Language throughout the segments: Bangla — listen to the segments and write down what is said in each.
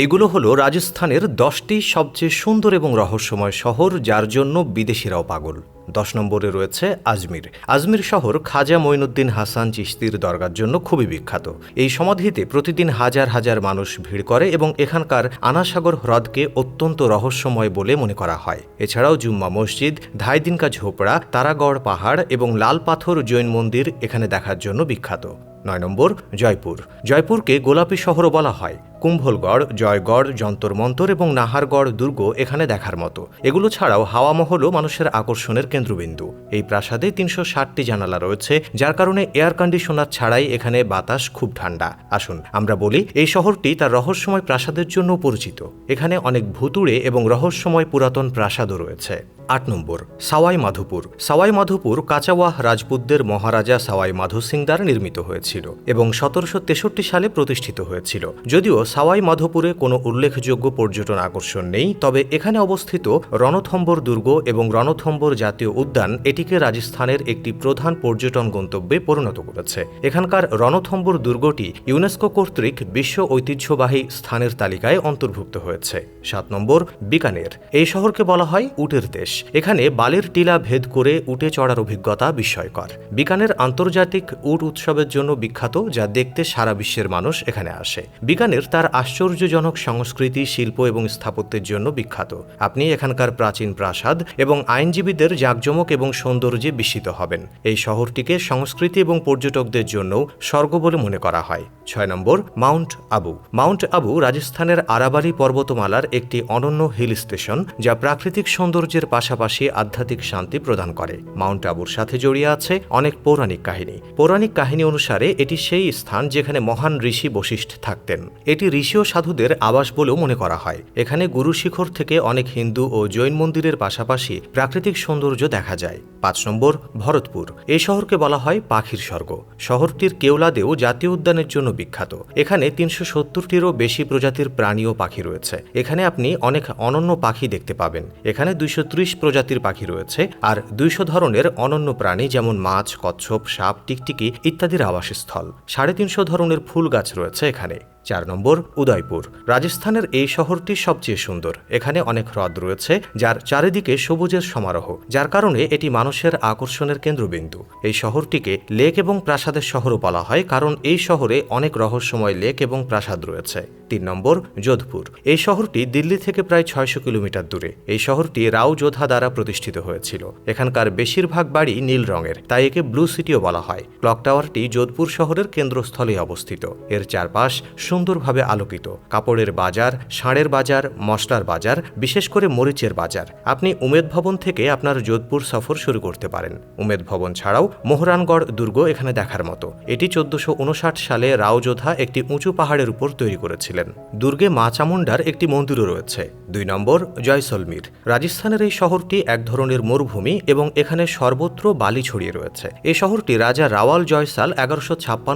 এইগুলো হলো রাজস্থানের দশটি সবচেয়ে সুন্দর এবং রহস্যময় শহর, যার জন্য বিদেশিরাও পাগল। দশ নম্বরে রয়েছে আজমির। আজমির শহর খাজা মঈনুদ্দিন হাসান চিশতির দরগার জন্য খুবই বিখ্যাত। এই সমাধিতে প্রতিদিন হাজার হাজার মানুষ ভিড় করে এবং এখানকার আনাসাগর হ্রদকে অত্যন্ত রহস্যময় বলে মনে করা হয়। এছাড়াও জুম্মা মসজিদ, ধাইদিনকা ঝোপড়া, তারাগড় পাহাড় এবং লাল পাথর জৈন মন্দির এখানে দেখার জন্য বিখ্যাত। নয় নম্বর, জয়পুর। জয়পুরকে গোলাপী শহরও বলা হয়। কুম্ভলগড়, জয়গড় যন্তর মন্তর এবং নাহারগড় দুর্গ এখানে দেখার মতো। এগুলো ছাড়াও হাওয়া মহলও মানুষের আকর্ষণের কেন্দ্রবিন্দু। এই প্রাসাদে তিনশো ষাটটি জানালা রয়েছে, যার কারণে এয়ার কন্ডিশনার ছাড়াই এখানে বাতাস খুব ঠান্ডা। আসুন, আমরা বলি, এই শহরটি তার রহস্যময় প্রাসাদের জন্য পরিচিত। এখানে অনেক ভুতুড়ে এবং রহস্যময় পুরাতন প্রাসাদও রয়েছে। আট নম্বর, সাওয়াই মাধোপুর। সাওয়াই মাধোপুর কাচাওয়াহ রাজপুতদের মহারাজা সাওয়াই মাধো সিং দ্বারা নির্মিত হয়েছিল এবং সতেরোশো তেষট্টি সালে প্রতিষ্ঠিত হয়েছিল। যদিও সাওয়াই মাধোপুরে কোনো উল্লেখযোগ্য পর্যটন আকর্ষণ নেই, তবে এখানে অবস্থিত রণথম্বর দুর্গ এবং রণথম্বর জাতীয় উদ্যান এটিকে রাজস্থানের একটি প্রধান পর্যটন গন্তব্যে পরিণত করেছে। এখানকার রণথম্বর দুর্গটি ইউনেস্কো কর্তৃক বিশ্ব ঐতিহ্যবাহী স্থানের তালিকায় অন্তর্ভুক্ত হয়েছে। সাত নম্বর, বিকানের। এই শহরকে বলা হয় উটের দেশ। এখানে বালির টিলা ভেদ করে উটে চড়ার অভিজ্ঞতা বিস্ময়কর। বিকানের আন্তর্জাতিক উট উৎসবের জন্য বিখ্যাত, যা দেখতে সারা বিশ্বের মানুষ এখানে আসে। বিকানের তার আশ্চর্যজনক সংস্কৃতি, শিল্প এবং স্থাপত্যের জন্য বিখ্যাত। আপনি এখানকার প্রাচীন প্রাসাদ এবং আইনজীবীদের জাঁকজমক এবং সৌন্দর্যে বিস্মিত হবেন। এই শহরটিকে সংস্কৃতি এবং পর্যটকদের জন্যও স্বর্গ বলে মনে করা হয়। ছয় নম্বর, মাউন্ট আবু। মাউন্ট আবু রাজস্থানের আরাবারি পর্বতমালার একটি অনন্য হিল স্টেশন, যা প্রাকৃতিক সৌন্দর্যের পাশাপাশি আধ্যাত্মিক শান্তি প্রদান করে। মাউন্ট আবুর সাথে জড়িয়ে আছে অনেক পৌরাণিক কাহিনী। পৌরাণিক কাহিনী অনুসারে এটি সেই স্থান যেখানে মহান ঋষি বশিষ্ঠ থাকতেন। এটি ঋষি ও সাধুদের আবাস বলেও মনে করা হয়। এখানে গুরু শিখর থেকে অনেক হিন্দু ও জৈন মন্দিরের পাশাপাশি প্রাকৃতিক সৌন্দর্য দেখা যায়। পাঁচ নম্বর, ভরতপুর। এই শহরকে বলা হয় পাখির স্বর্গ। শহরটির কেওলাদেও জাতীয় উদ্যানের জন্য বিখ্যাত। এখানে তিনশো সত্তরটিরও বেশি প্রজাতির প্রাণী ও পাখি রয়েছে। এখানে আপনি অনেক অনন্য পাখি দেখতে পাবেন। এখানে দুইশো ত্রিশ প্রজাতির পাখি রয়েছে আর দুইশো ধরনের অনন্য প্রাণী যেমন মাছ, কচ্ছপ, সাপ, টিকটিকি ইত্যাদির আবাসস্থল। সাড়ে তিনশো ধরনের ফুল গাছ রয়েছে এখানে। চার নম্বর উদয়পুর। রাজস্থানের এই শহরটি সবচেয়ে সুন্দর। এখানে অনেক হ্রদ রয়েছে, যার চারিদিকে সবুজের সমারোহ, যার কারণে এটি মানুষের আকর্ষণের কেন্দ্রবিন্দু। এই শহরটিকে লেক এবং প্রাসাদের শহরও বলা হয়, কারণ এই শহরে অনেক রহস্যময় লেক এবং প্রাসাদ রয়েছে। তিন নম্বর যোধপুর। এই শহরটি দিল্লি থেকে প্রায় ছয়শো কিলোমিটার দূরে। এই শহরটি রাও যোধা দ্বারা প্রতিষ্ঠিত হয়েছিল। এখানকার বেশিরভাগ বাড়ি নীল রঙের, তাই একে ব্লু সিটিও বলা হয়। ক্লক টাওয়ারটি যোধপুর শহরের কেন্দ্রস্থলে অবস্থিত। এর চারপাশ সুন্দরভাবে আলোকিত। কাপড়ের বাজার, ষাঁড়ের বাজার, মশলার বাজার, বিশেষ করে মরিচের বাজার। আপনি উমেদ ভবন থেকে আপনার যোধপুর সফর শুরু করতে পারেন। উমেদ ভবন ছাড়াও মোহরানগড় দুর্গ এখানে দেখার মতো। এটি চোদ্দশো উনষাট সালে রাওযোধা একটি উঁচু পাহাড়ের উপর তৈরি করেছিলেন। দুর্গে মা চামুন্ডার একটি মন্দিরও রয়েছে। দুই নম্বর, জয়সলমীর। রাজস্থানের এই শহরটি এক ধরনের মরুভূমি এবং এখানে সর্বত্র বালি ছড়িয়ে রয়েছে। এই শহরটি রাজা রাওয়াল জয়সাল এগারোশো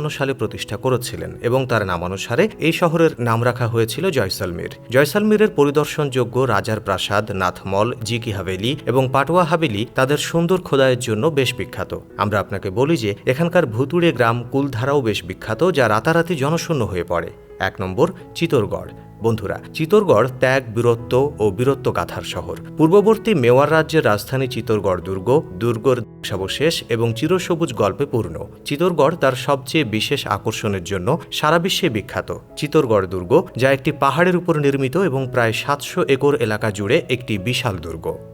সালে প্রতিষ্ঠা করেছিলেন এবং তার নামানুসারে এই শহরের নাম রাখা হয়েছিল জয়সলমীর। জয়সলমীরের পরিদর্শনযোগ্য রাজার প্রাসাদ, নাথমল, জিকি হাভেলি এবং পাটোয়া হাভেলি তাদের সুন্দর খোদাইয়ের জন্য বেশ বিখ্যাত। আমরা আপনাকে বলি যে, এখানকার ভুতুড়ে গ্রাম কুলধারাও বেশ বিখ্যাত, যা রাতারাতি জনশূন্য হয়ে পড়ে। এক নম্বর, চিতোরগড়। বন্ধুরা চিতোরগড় ত্যাগ, বীরত্ব ও বীরত্ব গাথার শহর। পূর্ববর্তী মেওয়ার রাজ্যের রাজধানী চিতোরগড় দুর্গ, দুর্গর সবশেষ এবং চিরসবুজ গল্পে পূর্ণ। চিতোরগড় তার সবচেয়ে বিশেষ আকর্ষণের জন্য সারা বিশ্বে বিখ্যাত। চিতোরগড় দুর্গ, যা একটি পাহাড়ের উপর নির্মিত এবং প্রায় সাতশো একর এলাকা জুড়ে একটি বিশাল দুর্গ।